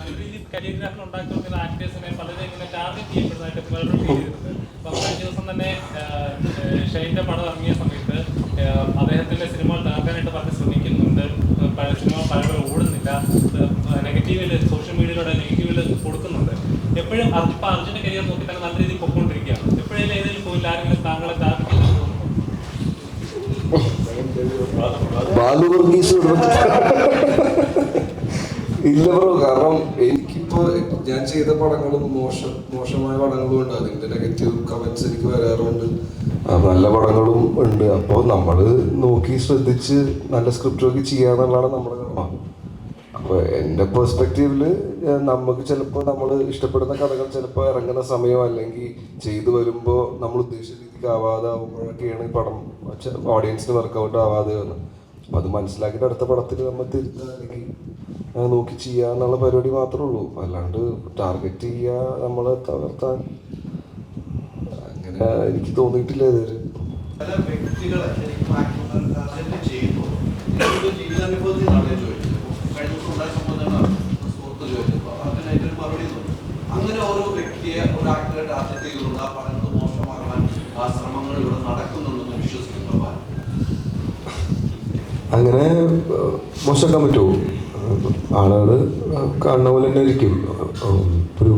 നല്ല രീതിയിൽ കരിയോഗ്രാഫർ ഉണ്ടാക്കി കൊടുക്കുന്ന ആക്ടേഴ്സിനെ പലരും ഇങ്ങനെ ടാർഗറ്റ് ചെയ്യപ്പെടുന്നതായിട്ട് പലരും ഫീൽ അപ്പം കഴിഞ്ഞ ദിവസം തന്നെ ഷെയ്ന്റെ പടം സമയത്ത് ആഹ്, അദ്ദേഹത്തിന്റെ സിനിമകൾ തകർക്കാനായിട്ട് പറഞ്ഞ് ശ്രമിക്കുന്നുണ്ട്. സിനിമ പലപോലെ ഓടുന്നില്ല. നെഗറ്റീവിൽ സോഷ്യൽ മീഡിയയിലൂടെ നെഗറ്റീവിൽ കൊടുക്കുന്നുണ്ട്. എപ്പോഴും ഇപ്പം അർജുന്റെ കരിയർ നോക്കി തന്നെ നല്ല രീതിയിൽ പൊക്കോണ്ടിരിക്കുകയാണ്. എപ്പോഴെങ്കിലും ഏതെങ്കിലും പോയില്ല ആരെങ്കിലും താങ്കളെ ടാർഗറ്റ് ഇല്ല ബ്രോ കാരണം എനിക്കിപ്പോ ഞാൻ ചെയ്ത പടങ്ങളും മോശം മോശമായ പടങ്ങളും ഉണ്ട്. അതിന്റെ നെഗറ്റീവ് കമന്റ്സ് എനിക്ക് വരാറുണ്ട്. നല്ല പടങ്ങളും ഉണ്ട്. അപ്പോൾ നമ്മൾ നോക്കി ശ്രദ്ധിച്ച് നല്ല സ്ക്രിപ്റ്റ് നോക്കി ചെയ്യാന്നുള്ളതാണ് നമ്മുടെ കർമ്മ അപ്പോൾ എന്റെ പെർസ്പെക്റ്റീവിൽ നമുക്ക് ചിലപ്പോൾ നമ്മൾ ഇഷ്ടപ്പെടുന്ന കഥകൾ ചിലപ്പോൾ ഇറങ്ങുന്ന സമയം അല്ലെങ്കിൽ ചെയ്തു വരുമ്പോ നമ്മൾ ഉദ്ദേശിച്ച രീതിക്ക് ആവാതെ ആവുമ്പോഴൊക്കെയാണ് ഈ പടം ഓഡിയൻസിന് വർക്കൗട്ട് ആവാതെ വന്നത് അപ്പം അത് മനസ്സിലാക്കിയിട്ട് അടുത്ത പടത്തിൽ നമ്മൾ തിരുത്തുക അല്ലെങ്കിൽ ആ, നോക്കി ചെയ്യുക എന്നുള്ള പരിപാടി മാത്രമേ ഉള്ളൂ. അല്ലാണ്ട് ടാർഗറ്റ് ചെയ്യുക നമ്മളെ തകർത്താൻ. അങ്ങനെ എനിക്ക് തോന്നിയിട്ടില്ല ഇതുവരെ. അതിന്റെ ഒരു അങ്ങനെ ഓരോ വ്യക്തിയെ ഒരു ആക്ടറെ ടാർഗറ്റ് ചെയ്തുകൊണ്ട് ആ പഠനത്ത് മോശമാകാൻ ആ ശ്രമങ്ങൾ ഇവിടെ നടക്കുന്നുണ്ടെന്ന് വിശ്വസിക്കുന്നു അങ്ങനെ ഏഹ്, മോശമാക്കാൻ പറ്റുമോ? ആളുകൾ കാണുന്ന പോലെ തന്നെ ഇരിക്കും ഒരു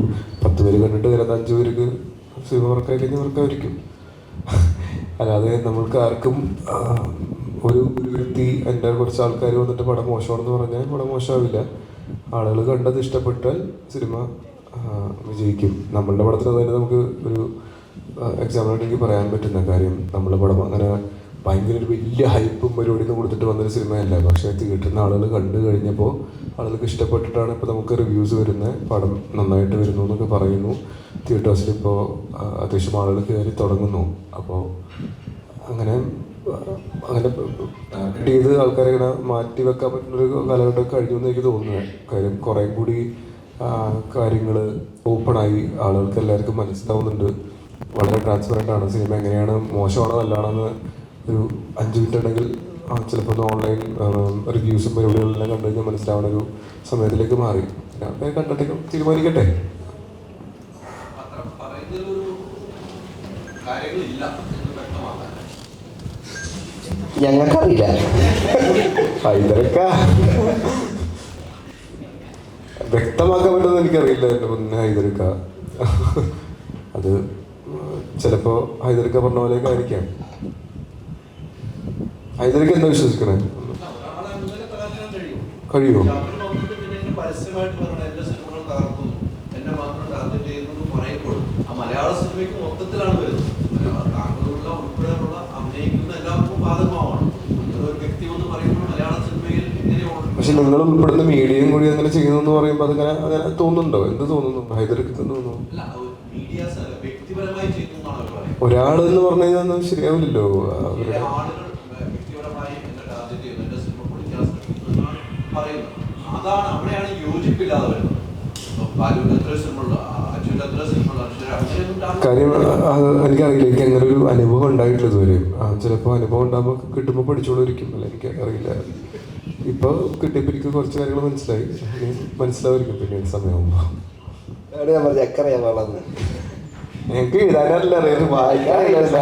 പത്ത് പേര് കണ്ടിട്ട് അതിനകത്ത് അഞ്ച് പേർക്ക് സിനിമ വർക്കായില്ലെങ്കിൽ വർക്കായിരിക്കും അല്ലാതെ നമ്മൾക്ക് ആർക്കും ഒരു ഒരു വ്യക്തി എന്റെ കുറച്ച് ആൾക്കാർ വന്നിട്ട് പടം മോശമാണെന്ന് പറഞ്ഞാൽ പടം മോശമാവില്ല. ആളുകൾ കണ്ടത് ഇഷ്ടപ്പെട്ടാൽ സിനിമ വിജയിക്കും. നമ്മളുടെ പടത്തിന് തന്നെ നമുക്ക് ഒരു എനിക്ക് പറയാൻ പറ്റുന്ന കാര്യം നമ്മുടെ പടം അങ്ങനെ ഭയങ്കര ഒരു വലിയ ഹൈപ്പും പരിപാടിയൊന്നും കൊടുത്തിട്ട് വന്നൊരു സിനിമയല്ല. പക്ഷേ തിയേറ്ററിൽ ആളുകൾ കണ്ടു കഴിഞ്ഞപ്പോൾ ആളുകൾക്ക് ഇഷ്ടപ്പെട്ടിട്ടാണ് ഇപ്പോൾ നമുക്ക് റിവ്യൂസ് വരുന്നത് പടം നന്നായിട്ട് വരുന്നു എന്നൊക്കെ പറയുന്നു. തിയേറ്റേഴ്സിൽ ഇപ്പോൾ അത്യാവശ്യം ആളുകൾ കയറി തുടങ്ങുന്നു. അപ്പോൾ അങ്ങനെ അങ്ങനെ ചെയ്ത് ആൾക്കാരെ ഇങ്ങനെ മാറ്റി വെക്കാൻ പറ്റുന്നൊരു കാലഘട്ടം കഴിഞ്ഞു എന്ന് എനിക്ക് തോന്നുന്നത് കാര്യം കുറേ കൂടി കാര്യങ്ങൾ ഓപ്പണായി ആളുകൾക്ക് എല്ലാവർക്കും മനസ്സിലാവുന്നുണ്ട്. വളരെ ട്രാൻസ്പെറന്റ് ആണ്. സിനിമ എങ്ങനെയാണ്? മോശമാണോ? നല്ലതാണെന്ന് ഒരു അഞ്ച് മിനിറ്റ് ഉണ്ടെങ്കിൽ ആ, ചിലപ്പോൾ ഓൺലൈൻ റിവ്യൂസും പരിപാടികളെല്ലാം കണ്ടു കഴിഞ്ഞാൽ മനസ്സിലാവുന്ന ഒരു സമയത്തിലേക്ക് മാറി. ഞാൻ കണ്ടിട്ട് തീരുമാനിക്കട്ടെ. ഞങ്ങൾക്കറിയില്ല. ഇതൊക്കെ വ്യക്തമാക്കാൻ പറ്റുമെന്ന് എനിക്കറിയില്ല. എന്റെ മുന്നേ ഹൈദരക്ക. അത് ചിലപ്പോൾ ഹൈദരക്ക പറഞ്ഞ പോലെയൊക്കെ ആയിരിക്കാം. ഹൈദരക്ക എന്താ വിശ്വസിക്കണേ? കഴിയുമോ? മലയാള സിനിമയ്ക്ക് മൊത്തത്തിലാണ് വരുന്നത് മലയാള താങ്കളുള്ള ഉൾപ്പെടെയുള്ള അഭിനയിക്കുന്ന എല്ലാവർക്കും ബാധകമാണ് ഒരു വ്യക്തി എന്ന് പറയുമ്പോൾ മലയാള സിനിമയിൽ പക്ഷെ നിങ്ങൾ ഉൾപ്പെടുന്ന മീഡിയയും കൂടി അങ്ങനെ ചെയ്യുന്നു എന്ന് പറയുമ്പോൾ അതിങ്ങനെ അങ്ങനെ തോന്നുന്നുണ്ടോ? എന്ത് തോന്നുന്നു? ഹൈദരക്ക് തോന്നുന്നു? ഒരാൾ എന്ന് പറഞ്ഞു കഴിഞ്ഞാൽ ശരിയാവില്ലല്ലോ. അവരുടെ ആളുകൾ ഏഹ്, വ്യക്തിപരമായി എന്നെ ടാർഗറ്റ് ചെയ്യുന്നു എന്റെ സിനിമ പൊളിക്കാൻ ശ്രമിക്കുന്നു എന്നാണ് പറയുന്നത് അതാണ് അവിടെയാണ് യോജിപ്പില്ലാതെ വരുന്നത്. ഇപ്പൊ കാര്യം അത് എനിക്കറിയില്ല എനിക്ക് അങ്ങനെ ഒരു അനുഭവം ഉണ്ടായിട്ടില്ല ഇതുവരെ. ചിലപ്പോൾ അനുഭവം ഉണ്ടാകുമ്പോൾ കിട്ടുമ്പോൾ പഠിച്ചോളിരിക്കും അല്ല എനിക്ക് അറിയില്ല ഇപ്പോൾ കിട്ടിയപ്പോൾ എനിക്ക് കുറച്ച് കാര്യങ്ങൾ മനസ്സിലായി. മനസ്സിലാവായിരിക്കും പിന്നീട് സമയമാകുമ്പോൾ ഞാൻ പറഞ്ഞു ചക്കറിയാ പാടാന്ന് എനിക്ക് എഴുതാനല്ല അറിയാം. വായിക്കാനല്ല